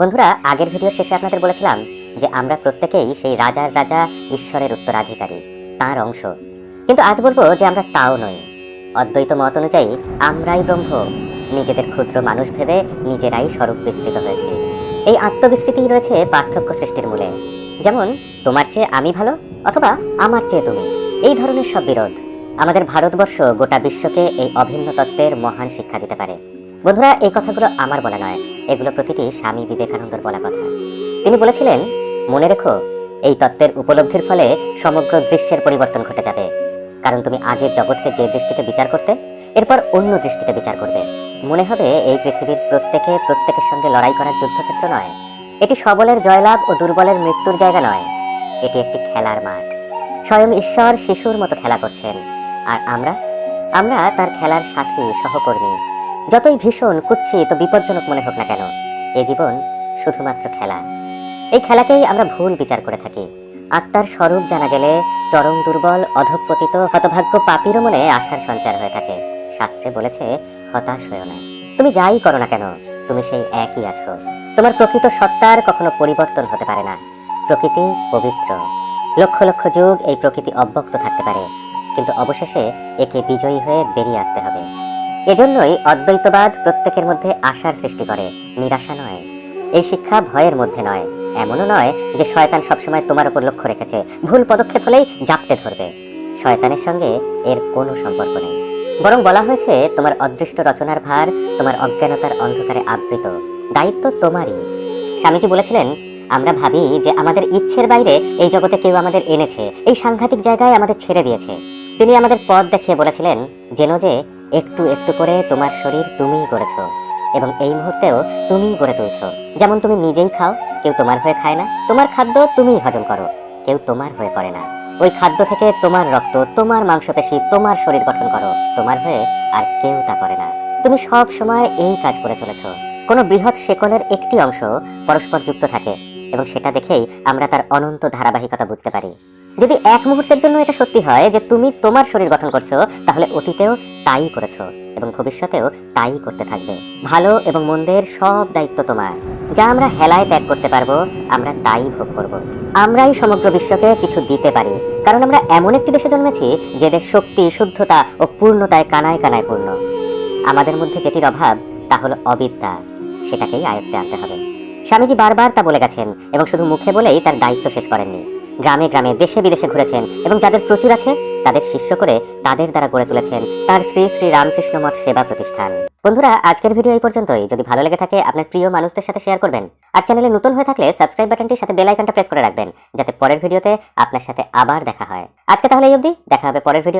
বন্ধুরা, আগের ভিডিও শেষে আপনাদের বলেছিলাম যে আমরা প্রত্যেকেই সেই রাজার রাজা, ঈশ্বরের উত্তরাধিকারী, তার অংশ। কিন্তু আজ বলব যে আমরা তাও নই। অদ্বৈত মত অনুযায়ী আমরাই ব্রহ্ম। নিজেদের ক্ষুদ্র মানুষ ভেবে নিজেরাই স্বরূপ বিস্তৃত হয়েছে। এই আত্মবিস্তৃতি রয়েছে পার্থক্য সৃষ্টির মূলে। যেমন, তোমার চেয়ে আমি ভালো অথবা আমার চেয়ে তুমি। এই ধরনের সব বিরোধ। আমাদের ভারতবর্ষ গোটা বিশ্বকে এই অভিন্ন তত্ত্বের মহান শিক্ষা দিতে পারে। বন্ধুরা, এই কথাগুলো আমার বলা নয়। এগুলো প্রতিটি স্বামী বিবেকানন্দর বলা কথা। তিনি বলেছিলেন, মনে রেখো, এই তত্ত্বের উপলব্ধির ফলে সমগ্র দৃশ্যের পরিবর্তন ঘটে যাবে। কারণ তুমি আগে জগৎকে যে দৃষ্টিতে বিচার করতে, এরপর অন্য দৃষ্টিতে বিচার করবে। মনে হবে এই পৃথিবীর প্রত্যেকে প্রত্যেকের সঙ্গে লড়াই করার যুদ্ধক্ষেত্র নয়। এটি সবলের জয়লাভ ও দুর্বলের মৃত্যুর জায়গা নয়। এটি একটি খেলার মাঠ। স্বয়ং ঈশ্বর শিশুর মতো খেলা করছেন। আর আমরা? আমরা তার খেলার সাথী, সহকর্মী। যতই ভীষণ কুৎসিত, বিপজ্জনক মনে হোক না কেন, এ জীবন শুধুমাত্র খেলা। এই খেলাকেই আমরা ভুল বিচার করে থাকি। আত্মার স্বরূপ জানা গেলে চরম দুর্বল, অধঃপতিত, হতভাগ্য পাপিরও মনে আশার সঞ্চার হয়ে থাকে। শাস্ত্রে বলেছে, হতাশ হয়েও না। তুমি যাই করো না কেন, তুমি সেই একই আছো। তোমার প্রকৃত সত্তার কখনো পরিবর্তন হতে পারে না। প্রকৃতি পবিত্র। লক্ষ লক্ষ যুগ এই প্রকৃতি অব্যক্ত থাকতে পারে। কিন্তু অবশেষে একে বিজয়ী হয়ে বেরিয়ে আসতে হবে। এজন্যই অদ্বৈতবাদ প্রত্যেকের মধ্যে আশার সৃষ্টি করে, নিরাশা নয়। এই শিক্ষা ভয়ের মধ্যে নয়, এমনও নয় যে শয়তান সবসময় তোমার উপর লক্ষ্য রেখেছে, ভুল পদক্ষেপ হলেই জাপটে ধরবে। শয়তানের সঙ্গে এর কোনো সম্পর্ক নেই। বরং বলা হয়েছে, তোমার অদৃষ্ট রচনার ভার তোমার অজ্ঞানতার অন্ধকারে আবৃত, দায়িত্ব তোমারই। স্বামীজি বলেছিলেন, আমরা ভাবি যে আমাদের ইচ্ছের বাইরে এই জগতে কেউ আমাদের এনেছে, এই সাংঘাতিক জায়গায় আমাদের ছেড়ে দিয়েছে। তিনি আমাদের পথ দেখিয়ে বলেছিলেন যেন যে একটু একটু করে তোমার শরীর তুমিই করেছ এবং এই মুহূর্তেও তুমিই গড়ে তুলছো। যেমন তুমি নিজেই খাও, কেউ তোমার হয়ে খায় না, তোমার খাদ্য তুমিই হজম করো, কেউ তোমার হয়ে করে না। ওই খাদ্য থেকে তোমার রক্ত, তোমার মাংসপেশি, তোমার শরীর গঠন করো, তোমার হয়ে আর কেউ তা করে না। তুমি সব সময় এই কাজ করে চলেছ। কোনো বৃহৎ শেকলের একটি অংশ পরস্পর যুক্ত থাকে এবং সেটা দেখেই আমরা তার অনন্ত ধারাবাহিকতা বুঝতে পারি। যদি এক মুহূর্তের জন্য এটা সত্যি হয় যে তুমি তোমার শরীর গঠন করছ, তাহলে অতীতেও তাই করেছ এবং ভবিষ্যতেও তাই করতে থাকবে। ভালো এবং মন্দের সব দায়িত্ব তোমার। যা আমরা হেলায় ত্যাগ করতে পারব, আমরা তাই ভোগ করব। আমরাই সমগ্র বিশ্বকে কিছু দিতে পারি, কারণ আমরা এমন একটি দেশে জন্মেছি যে দেশ শক্তি, শুদ্ধতা ও পূর্ণতায় কানায় কানায় পূর্ণ। আমাদের মধ্যে যেটির অভাব, তা হলো অবিদ্যা। সেটাকেই আয়ত্তে আনতে হবে। স্বামীজি বারবার তা বলে গেছেন এবং শুধু মুখে বলেই তার দায়িত্ব শেষ করেননি। গ্রামে গ্রামে দেশে বিদেশে ঘুরেছেন এবং যাদের প্রচুর আছে, তাদের শিষ্য করে তাদের দ্বারা গড়ে তুলেছেন তার শ্রী শ্রী রামকৃষ্ণ মঠ সেবা প্রতিষ্ঠান। বন্ধুরা, আজকের ভিডিও এই পর্যন্তই। যদি ভালো লেগে থাকে, আপনার প্রিয় মানুষদের সাথে শেয়ার করবেন। আর চ্যানেলে নতুন হয়ে থাকলে সাবস্ক্রাইব বাটনটির সাথে বেল আইকনটা প্রেস করে রাখবেন, যাতে পরের ভিডিওতে আপনার সাথে আবার দেখা হয়। আজকে তাহলে এই অবধি, দেখা হবে পরের ভিডিও